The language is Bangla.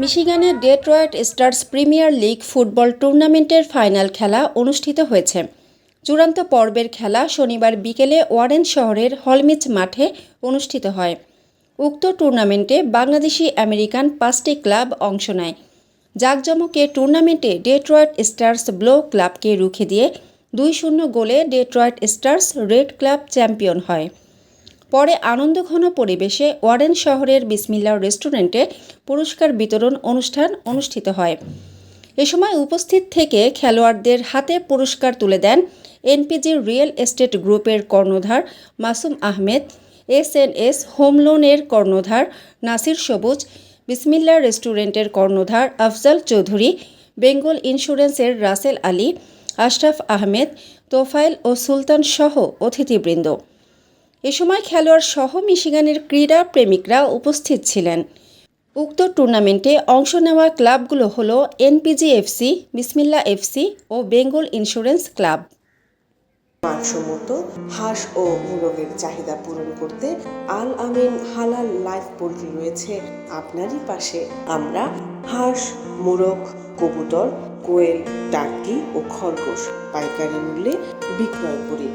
মিশিগানের Detroit stars premier league football টুর্নামেন্টের ফাইনাল খেলা অনুষ্ঠিত হয়েছে। চূড়ান্ত পর্বের খেলা শনিবার বিকেলে ওয়ারেন শহরের হলমিচ মাঠে অনুষ্ঠিত হয়। উক্ত টুর্নামেন্টে বাংলাদেশি আমেরিকান পাঁচটি ক্লাব অংশ নেয়। জাকজমকে টুর্নামেন্টে ডেট্রয়েট স্টার্স ব্লো ক্লাবকে রুখে দিয়ে দুই শূন্য গোলে Detroit stars red club champion হয়। পরে আনন্দঘন পরিবেশে ওয়ারেন শহরের বিসমিল্লা রেস্টুরেন্টে পুরস্কার বিতরণ অনুষ্ঠান অনুষ্ঠিত হয়। এ সময় উপস্থিত থেকে খেলোয়াড়দের হাতে পুরস্কার তুলে দেন এনপিজি রিয়েল এস্টেট গ্রুপের কর্ণধার Masum Ahmed, S N S home লোনের কর্ণধার নাসির সবুজ, বিসমিল্লা রেস্টুরেন্টের কর্ণধার আফজাল চৌধুরী, বেঙ্গল ইন্স্যুরেন্সের রাসেল আলী, আশরাফ আহমেদ, তোফায়েল ও সুলতান সহ অতিথিবৃন্দ। এ সময় খেলোয়াড় সহ মিশিগানের ক্রীড়া প্রেমিকরা উপস্থিত ছিলেন। উক্ত টুর্নামেন্টে অংশ নেওয়া ক্লাবগুলো হল এনপিজি এফসি বিসমিল্লা এফসি ও বেঙ্গল ইন্স্যুরেন্স ক্লাব। মানসম্মত, হাঁস ও মুরগের চাহিদা পূরণ করতে আল আমিন হালাল লাইফ পোল্ট্রি রয়েছে আপনারই পাশে। আমরা হাঁস, মুরগ, কবুতর, কোয়েল টার্কি ও খরগোশ পাইকারি মূল্যে বিক্রয় করি।